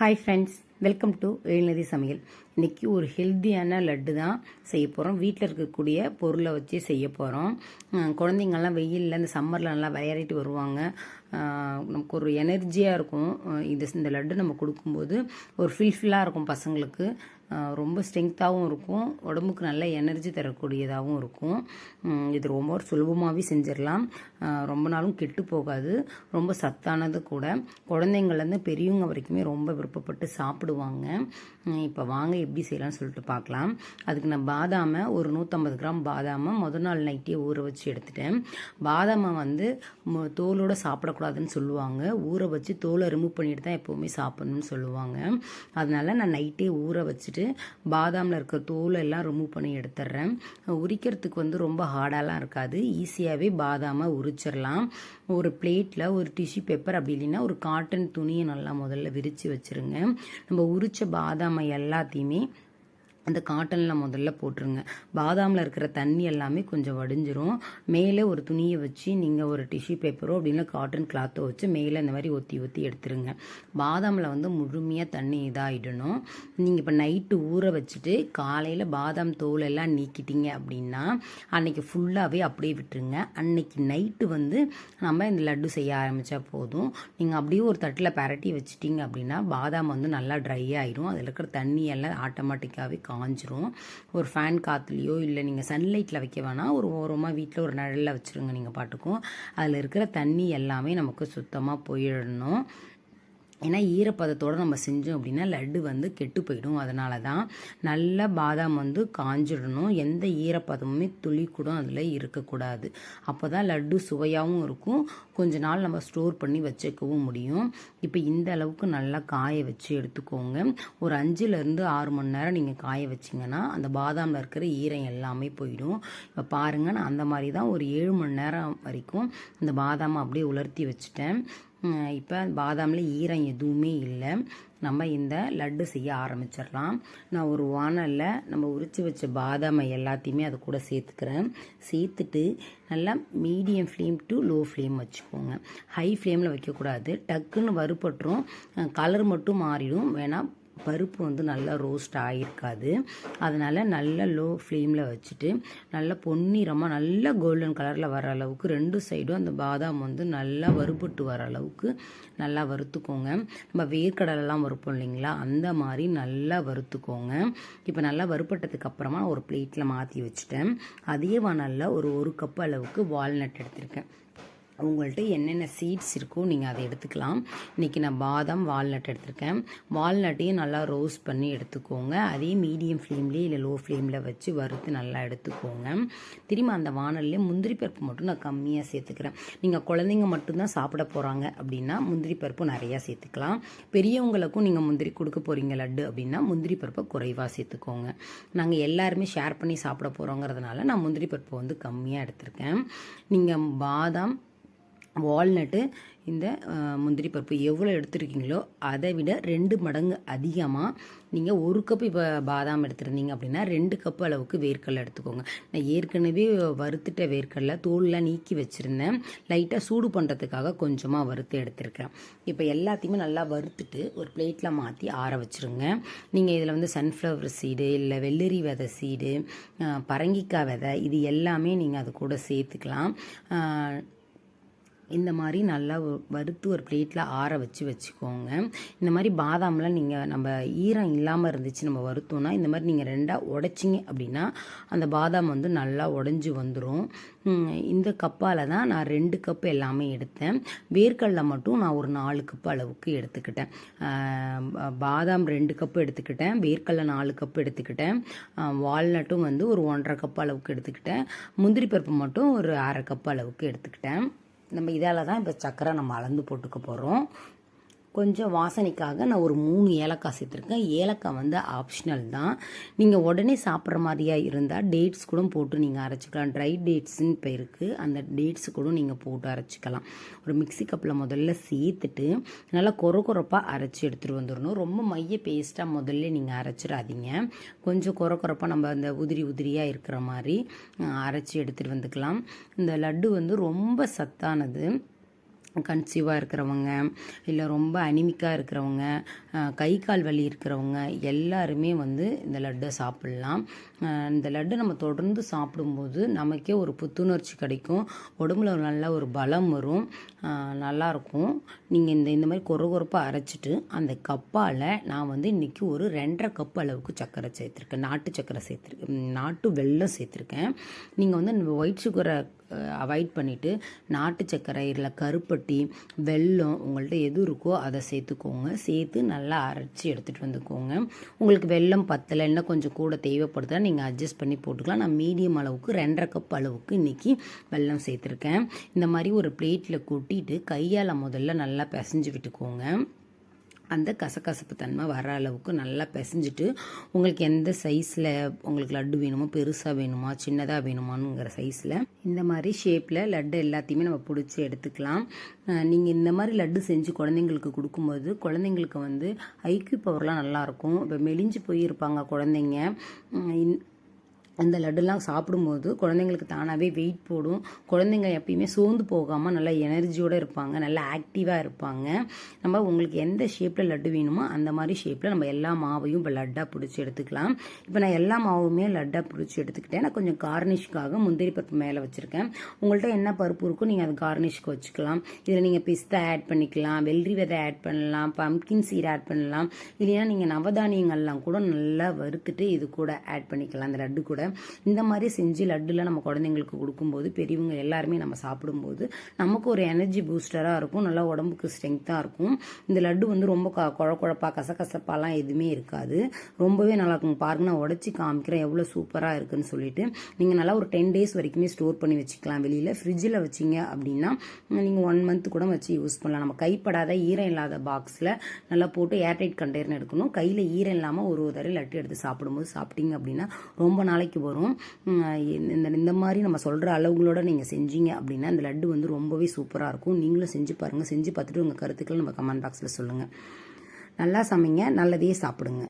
Hi friends welcome to எழுநதி சமையல் இன்னைக்கு ஒரு ஹெல்த்தியான லட்டு தான் செய்ய போகிறோம் வீட்டில் இருக்கக்கூடிய பொருளை வச்சு செய்ய போகிறோம் குழந்தைங்கள்லாம் வெயிலில் இந்த சம்மரில் நல்லா விளையாடிட்டு வருவாங்க. நமக்கு ஒரு எனர்ஜியாக இருக்கும். இந்த இது இந்த லட்டு நம்ம கொடுக்கும்போது ஒரு ஃபில்ஃபில்லாக இருக்கும் பசங்களுக்கு. ரொம்ப ஸ்ட்ரென்த்தாகவும் இருக்கும். உடம்புக்கு நல்ல எனர்ஜி தரக்கூடியதாகவும் இருக்கும். இது ரொம்ப சுலபமாகவே செஞ்சிடலாம். ரொம்ப நாளும் கெட்டு போகாது. ரொம்ப சத்தானது கூட. குழந்தைங்கள்லேருந்து பெரியவங்க வரைக்குமே ரொம்ப விருப்பப்பட்டு சாப்பிடுவாங்க. இப்போ வாங்க எப்படி செய்யலாம்னு சொல்லிட்டு பார்க்கலாம் அதுக்கு நான் பாதாமை ஒரு நூற்றம்பது கிராம் பாதாமை முதல் நாள் நைட்டே ஊற வச்சு எடுத்துட்டேன். பாதாமை வந்து தோலோடு சாப்பிடக்கூடாதுன்னு சொல்லுவாங்க. ஊற வச்சு தோலை ரிமூவ் பண்ணிட்டு தான் எப்போவுமே சாப்பிடணும்னு சொல்லுவாங்க. அதனால நான் நைட்டே ஊற வச்சுட்டு பாதாமில் இருக்க தோலை எல்லாம் ரிமூவ் பண்ணி எடுத்துடுறேன். உரிக்கிறதுக்கு வந்து ரொம்ப ஹார்டாலாம் இருக்காது. ஈஸியாகவே பாதாமை முடிச்சிடலாம் ஒரு பிளேட்டில் ஒரு டிஷ்யூ பேப்பர் அப்படி இல்லைன்னா ஒரு காட்டன் துணியை நல்லா முதல்ல விரித்து வச்சுருங்க. நம்ம உரித்த பாதாமை எல்லாத்தையுமே அந்த காட்டனில் முதல்ல போட்டுருங்க. பாதாமில் இருக்கிற தண்ணி எல்லாமே கொஞ்சம் வடிஞ்சிரும். மேலே ஒரு துணியை வச்சு நீங்கள் ஒரு டிஷ்யூ பேப்பரோ அப்படின்னா காட்டன் கிளாத்தோ வச்சு மேலே இந்த மாதிரி ஒத்தி ஒத்தி எடுத்துருங்க. பாதாமில் வந்து முழுமையாக தண்ணி இதாகிடணும் நீங்கள் இப்போ நைட்டு ஊற வச்சுட்டு காலையில் பாதாம் தோல் எல்லாம் நீக்கிட்டீங்க அப்படின்னா அன்னைக்கு ஃபுல்லாகவே அப்படியே விட்டுருங்க. அன்னைக்கு நைட்டு வந்து நம்ம இந்த லட்டு செய்ய ஆரம்பித்தா போதும். நீங்கள் அப்படியே ஒரு தட்டில் பரட்டி வச்சிட்டிங்க அப்படின்னா பாதாம் வந்து நல்லா ட்ரை ஆயிரும். அதில் இருக்கிற தண்ணி எல்லாம் ஆட்டோமேட்டிக்காகவே காஞ்சிரும். ஒரு ஃபேன் காற்றுலையோ இல்லை நீங்கள் சன்லைட்டில் வைக்க வேணாம். ஒரு ஓரமாக வீட்டில் ஒரு நிழலில் வச்சுருங்க நீங்கள் பாட்டுக்கும். அதில் இருக்கிற தண்ணி எல்லாமே நமக்கு சுத்தமாக போயிடணும். ஏன்னா ஈரப்பதத்தோடு நம்ம செஞ்சோம் அப்படின்னா லட்டு வந்து கெட்டு போயிடும். அதனால தான் நல்ல பாதாம் வந்து காஞ்சிடணும். எந்த ஈரப்பதமுமே துளி கூட அதில் இருக்கக்கூடாது. அப்போ தான் லட்டு சுவையாகவும் இருக்கும். கொஞ்ச நாள் நம்ம ஸ்டோர் பண்ணி வச்சுக்கவும் முடியும். இப்போ இந்த அளவுக்கு நல்லா காய வச்சு எடுத்துக்கோங்க. ஒரு அஞ்சுலேருந்து ஆறு மணி நேரம் நீங்கள் காய வச்சிங்கன்னா அந்த பாதாமில் இருக்கிற ஈரம் எல்லாமே போயிடும். இப்போ பாருங்கள் நான் அந்த மாதிரி தான் ஒரு ஏழு மணி நேரம் வரைக்கும் இந்த பாதாமை அப்படியே உலர்த்தி வச்சுட்டேன். இப்போ பாதாமில் ஈரம் எதுவுமே இல்லை. நம்ம இந்த லட்டு செய்ய ஆரம்பிச்சிடலாம். நான் ஒரு வானலில் நம்ம உரித்து வச்ச பாதாமை எல்லாத்தையுமே அது கூட சேர்த்துக்கிறேன். சேர்த்துட்டு நல்லா medium flame to low flame வச்சுக்கோங்க. ஹை ஃப்ளேமில் வைக்கக்கூடாது. டக்குன்னு வறுபட்டுரும். கலர் மட்டும் மாறிடும். வேணால் பருப்பு வந்து நல்லா ரோஸ்ட் ஆகிருக்காது அதனால் நல்லா லோ ஃப்ளேமில் வச்சுட்டு நல்லா பொன்னிறமாக நல்லா கோல்டன் கலரில் வர அளவுக்கு ரெண்டு சைடும் அந்த பாதாம் வந்து நல்லா வறுபட்டு வர அளவுக்கு நல்லா வறுத்துக்கோங்க. நம்ம வேர்க்கடலைலாம் வறுப்போம் இல்லைங்களா? அந்த மாதிரி நல்லா வறுத்துக்கோங்க. இப்போ நல்லா வறுப்பட்டதுக்கு அப்புறமா ஒரு பிளேட்டில் மாற்றி வச்சுட்டேன். அதே வானலில் ஒரு ஒரு கப் அளவுக்கு வால்நட் எடுத்திருக்கேன். உங்கள்கிட்ட என்னென்ன சீட்ஸ் இருக்கோ நீங்கள் அதை எடுத்துக்கலாம். இன்றைக்கி நான் பாதாம் வால்நட் எடுத்திருக்கேன். வால்நட்டையும் நல்லா ரோஸ்ட் பண்ணி எடுத்துக்கோங்க. அதே மீடியம் ஃப்ளேம்லேயே இல்லை லோ ஃப்ளேமில் வச்சு வறுத்து நல்லா எடுத்துக்கோங்க. திரும்ப அந்த வானல்லே முந்திரி பருப்பு மட்டும் நான் கம்மியாக சேர்த்துக்கிறேன். நீங்கள் குழந்தைங்க மட்டும்தான் சாப்பிட போகிறாங்க அப்படின்னா முந்திரி பருப்பு நிறையா சேர்த்துக்கலாம். பெரியவங்களுக்கும் நீங்கள் முந்திரி கொடுக்க போகிறீங்க லட்டு அப்படின்னா முந்திரி பருப்பை குறைவாக சேர்த்துக்கோங்க. நாங்கள் எல்லாருமே ஷேர் பண்ணி சாப்பிட போகிறோங்கிறதுனால நான் முந்திரி பருப்பு வந்து கம்மியாக எடுத்திருக்கேன். நீங்கள் பாதாம் வால்நட்டு இந்த முந்திரி பருப்பு எவ்வளோ எடுத்துருக்கீங்களோ அதை விட ரெண்டு மடங்கு அதிகமாக நீங்கள் ஒரு கப் இப்போ பாதாம் எடுத்துருந்தீங்க அப்படின்னா ரெண்டு கப் அளவுக்கு வேர்க்கடலை எடுத்துக்கோங்க. நான் ஏற்கனவே வறுத்துட்ட வேர்க்கடலை தோல்லாம் நீக்கி வச்சுருந்தேன். லைட்டாக சூடு பண்ணுறதுக்காக கொஞ்சமாக வறுத்து எடுத்திருக்கேன். இப்போ எல்லாத்தையுமே நல்லா வறுத்துட்டு ஒரு பிளேட்டில் மாற்றி ஆற வச்சுருங்க. நீங்கள் இதில் வந்து சன்ஃப்ளவர் சீடு இல்லை வெள்ளரி விதை சீடு பரங்கிக்காய் விதை இது எல்லாமே நீங்கள் அது கூட சேர்த்துக்கலாம். இந்த மாதிரி நல்லா வறுத்து ஒரு பிளேட்டில் ஆற வச்சு வச்சுக்கோங்க. இந்த மாதிரி பாதாம்லாம் நீங்கள் நம்ம ஈரம் இல்லாமல் இருந்துச்சு நம்ம வறுத்தோம்னா இந்த மாதிரி நீங்கள் ரெண்டாக உடைச்சிங்க அப்படின்னா அந்த பாதாம் வந்து நல்லா உடஞ்சி வந்துடும் இந்த கப்பால் தான் நான் ரெண்டு கப் எல்லாமே எடுத்தேன். வேர்க்கடலை மட்டும் நான் ஒரு நாலு கப் அளவுக்கு எடுத்துக்கிட்டேன். பாதாம் ரெண்டு கப் எடுத்துக்கிட்டேன். வேர்க்கடலை நாலு கப் எடுத்துக்கிட்டேன். வால்நட்டும் வந்து ஒரு ஒன்றரை கப் அளவுக்கு எடுத்துக்கிட்டேன். முந்திரி பருப்பு மட்டும் ஒரு அரை கப் அளவுக்கு எடுத்துக்கிட்டேன். நம்ம இதால் தான் இப்போ சக்கரை நம்ம அளந்து போட்டுக்க போகிறோம் கொஞ்சம் வாசனைக்காக நான் ஒரு மூணு ஏலக்காய் சேர்த்துருக்கேன். ஏலக்காய் வந்து ஆப்ஷனல் தான். நீங்கள் உடனே சாப்பிட்ற மாதிரியாக இருந்தால் டேட்ஸ் கூட போட்டு நீங்கள் அரைச்சிக்கலாம். ட்ரை டேட்ஸ்ன்னு இப்போ இருக்குது அந்த டேட்ஸ் கூட நீங்கள் போட்டு அரைச்சிக்கலாம். ஒரு மிக்ஸி கப்பில் முதல்ல சேர்த்துட்டு நல்லா கொர கொரப்பாக அரைச்சி எடுத்துகிட்டு வந்துடணும். ரொம்ப மைய பேஸ்ட்டாக முதல்ல நீங்கள் அரைச்சிடாதீங்க. கொஞ்சம் கொர கொரப்பாக நம்ம அந்த உதிரி உதிரியாக இருக்கிற மாதிரி அரைச்சி எடுத்துகிட்டு வந்துக்கலாம். இந்த லட்டு வந்து ரொம்ப சத்தானது. கன்சீவாக இருக்கிறவங்க இல்லை ரொம்ப அனிமிக்காக இருக்கிறவங்க கை கால் வலி இருக்கிறவங்க எல்லாருமே வந்து இந்த லட்டை சாப்பிட்லாம். இந்த லட்டு நம்ம தொடர்ந்து சாப்பிடும்போது நமக்கே ஒரு புத்துணர்ச்சி கிடைக்கும். உடம்புல ஒரு நல்ல ஒரு பலம் வரும். நல்லாயிருக்கும். நீங்கள் இந்த இந்த மாதிரி கொர கொரப்பாக அரைச்சிட்டு அந்த கப்பால் நான் வந்து இன்றைக்கி ஒரு ரெண்டரை கப் அளவுக்கு சர்க்கரை சேர்த்துருக்கேன். நாட்டு சர்க்கரை சேர்த்துருக்கேன் நாட்டு வெல்லம் சேர்த்துருக்கேன். நீங்கள் வந்து ஒயிட் சுகரை அவாய்ட் பண்ணிவிட்டு நாட்டு சர்க்கரை இல்லை கருப்பட்டு வெல்லம் உங்கள்கிட்ட எது இருக்கோ அதை சேர்த்துக்கோங்க. சேர்த்து நல்லா அரைச்சி எடுத்துகிட்டு வந்துக்கோங்க. உங்களுக்கு வெல்லம் பத்தலை இன்னும் கொஞ்சம் கூட தேவைப்படுதா நீங்கள் அட்ஜஸ்ட் பண்ணி போட்டுக்கலாம். நான் மீடியம் அளவுக்கு ரெண்டரை கப் அளவுக்கு இன்றைக்கி வெல்லம் சேர்த்துருக்கேன். இந்த மாதிரி ஒரு பிளேட்டில் கொட்டிட்டு கையால் முதல்ல நல்லா பிசைஞ்சு விட்டுக்கோங்க. அந்த கசகசப்பு தன்மை வர அளவுக்கு நல்லா பிசைஞ்சிட்டு உங்களுக்கு எந்த சைஸில் உங்களுக்கு லட்டு வேணுமோ பெருசாக வேணுமா சின்னதாக வேணுமானுங்கிற சைஸில் இந்த மாதிரி ஷேப்பில் லட்டு எல்லாத்தையுமே நம்ம பிடிச்சி எடுத்துக்கலாம். நீங்கள் இந்த மாதிரி லட்டு செஞ்சு குழந்தைங்களுக்கு கொடுக்கும்போது குழந்தைங்களுக்கு வந்து ஐக்யூ பவர்லாம் நல்லாயிருக்கும் இப்போ மெலிஞ்சு போயிருப்பாங்க குழந்தைங்க. இன் இந்த- அந்த லட்டுலாம் சாப்பிடும்போது குழந்தைங்களுக்கு தானாகவே வெயிட் போடும். குழந்தைங்க எப்பயுமே சோர்ந்து போகாமல் நல்லா எனர்ஜியோடு இருப்பாங்க நல்லா ஆக்டிவாக இருப்பாங்க. நம்ம உங்களுக்கு எந்த ஷேப்பில் லட்டு வேணுமோ அந்த மாதிரி ஷேப்பில் நம்ம எல்லா மாவையும் இப்போ லட்டாக பிடிச்சி எடுத்துக்கலாம். இப்போ நான் எல்லா மாவுமே லட்டாக பிடிச்சி எடுத்துக்கிட்டேன். நான் கொஞ்சம் கார்னிஷ்க்காக முந்திரி பருப்பு மேலே வச்சுருக்கேன். உங்கள்கிட்ட என்ன பருப்பு இருக்கோ நீங்கள் அது கார்னிஷ்க்கு வச்சுக்கலாம். இதில் நீங்கள் பிஸ்தா ஆட் பண்ணிக்கலாம் வெள்ளரி விதை ஆட் பண்ணலாம் பம்கின் சீர் ஆட் பண்ணலாம். இல்லைன்னா நீங்கள் நவதானியங்கள்லாம் கூட நல்லா வறுத்துட்டு இது கூட ஆட் பண்ணிக்கலாம் அந்த லட்டு கூட. இந்த மாதிரி செஞ்சு லட்டுலாம் நம்ம குழந்தைங்களுக்கு கொடுக்கும்போது பெரியவங்க எல்லாருமே நம்ம சாப்பிடும்போது நமக்கு ஒரு எனர்ஜி பூஸ்டராக இருக்கும் நல்லா உடம்புக்கு ஸ்ட்ரென்த்தாக இருக்கும். இந்த லட்டு வந்து ரொம்ப க குழ குழப்பாக கசகசப்பாலாம் எதுவுமே இருக்காது. ரொம்பவே நல்லா இருக்கும். பாருங்க நான் உடச்சி காமிக்கிறேன் எவ்வளோ சூப்பராக இருக்குன்னு சொல்லிட்டு. நீங்கள் நல்லா ஒரு டென் டேஸ் வரைக்குமே ஸ்டோர் பண்ணி வச்சுக்கலாம். வெளியில் ஃப்ரிட்ஜில் வச்சிங்க அப்படின்னா நீங்கள் ஒன் மந்த் கூட வச்சு யூஸ் பண்ணலாம். நம்ம கைப்படாத ஈரம் இல்லாத பாக்ஸில் நல்லா போட்டு ஏர்டைட் கண்டெய்னர் எடுக்கணும். கையில் ஈரம் இல்லாமல் ஒரு ஒரு தடவை லட்டு எடுத்து சாப்பிடும்போது சாப்பிட்டீங்க அப்படின்னா ரொம்ப நாளைக்கு வரும். இந்த இந்த மாதிரி நம்ம சொல்கிற அளவுகளோட நீங்கள் செஞ்சீங்க அப்படின்னா இந்த லட்டு வந்து ரொம்பவே சூப்பராக இருக்கும். நீங்களும் செஞ்சு பாருங்கள் செஞ்சு பார்த்துட்டு உங்கள் கருத்துக்களை நம்ம கமெண்ட் பாக்ஸில் சொல்லுங்கள் நல்லா சமைங்க. நல்லதையே சாப்பிடுங்க.